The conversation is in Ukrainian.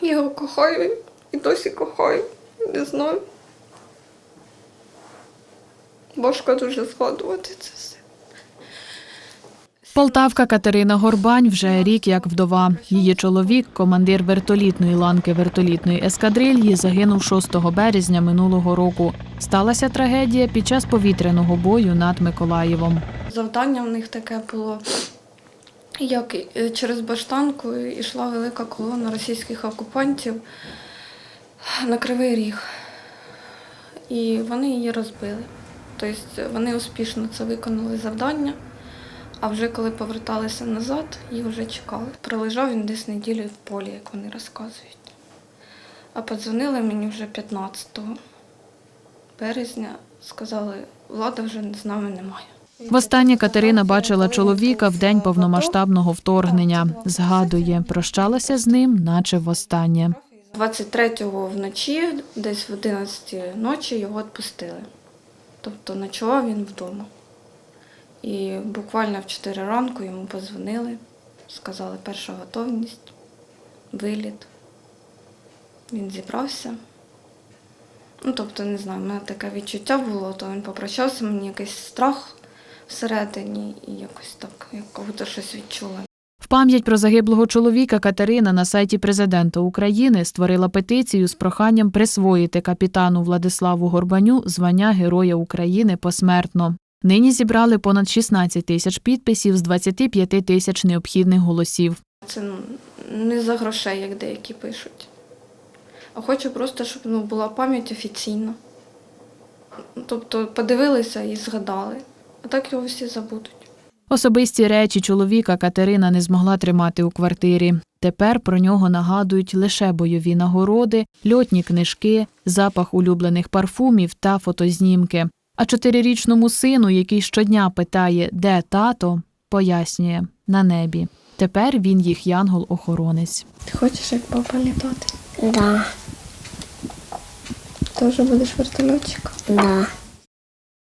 Я його кохаю і досі кохаю. Не знаю. Важко дуже згадувати це все. Полтавка Катерина Горбань вже рік як вдова. Її чоловік, командир вертолітної ланки вертолітної ескадрильї, загинув 6 березня минулого року. Сталася трагедія під час повітряного бою над Миколаєвом. Завдання в них таке було, як е, через Баштанку йшла велика колона російських окупантів на Кривий Ріг. І вони її розбили. Тобто вони успішно це виконали завдання, а вже коли поверталися назад, їх вже чекали. Пролежав він десь неділю в полі, як вони розказують. А подзвонили мені вже 15 березня, сказали, влада вже з нами немає. Востаннє Катерина бачила чоловіка в день повномасштабного вторгнення. Згадує, прощалася з ним, наче востаннє. 23-го вночі, десь в 11 ночі його відпустили. Тобто ночував він вдома. І буквально в 4 ранку йому позвонили, сказали перша готовність, виліт. Він зібрався. Ну, тобто, не знаю, в мене таке відчуття було, то він попрощався, мені якийсь страх всередині і якось так, як будто щось відчула. В пам'ять про загиблого чоловіка Катерина на сайті президента України створила петицію з проханням присвоїти капітану Владиславу Горбаню звання Героя України посмертно. Нині зібрали понад 16 тисяч підписів з 25 тисяч необхідних голосів. Це ну, не за грошей, як деякі пишуть. А хочу просто, щоб ну, була пам'ять офіційна. Тобто подивилися і згадали, так його всі забудуть. Особисті речі чоловіка Катерина не змогла тримати у квартирі. Тепер про нього нагадують лише бойові нагороди, льотні книжки, запах улюблених парфумів та фотознімки. А чотирирічному сину, який щодня питає, де тато, пояснює на небі. Тепер він їх янгол-охоронець. Ти хочеш як папа літати? Да, Теж будеш вертольотчиком? да.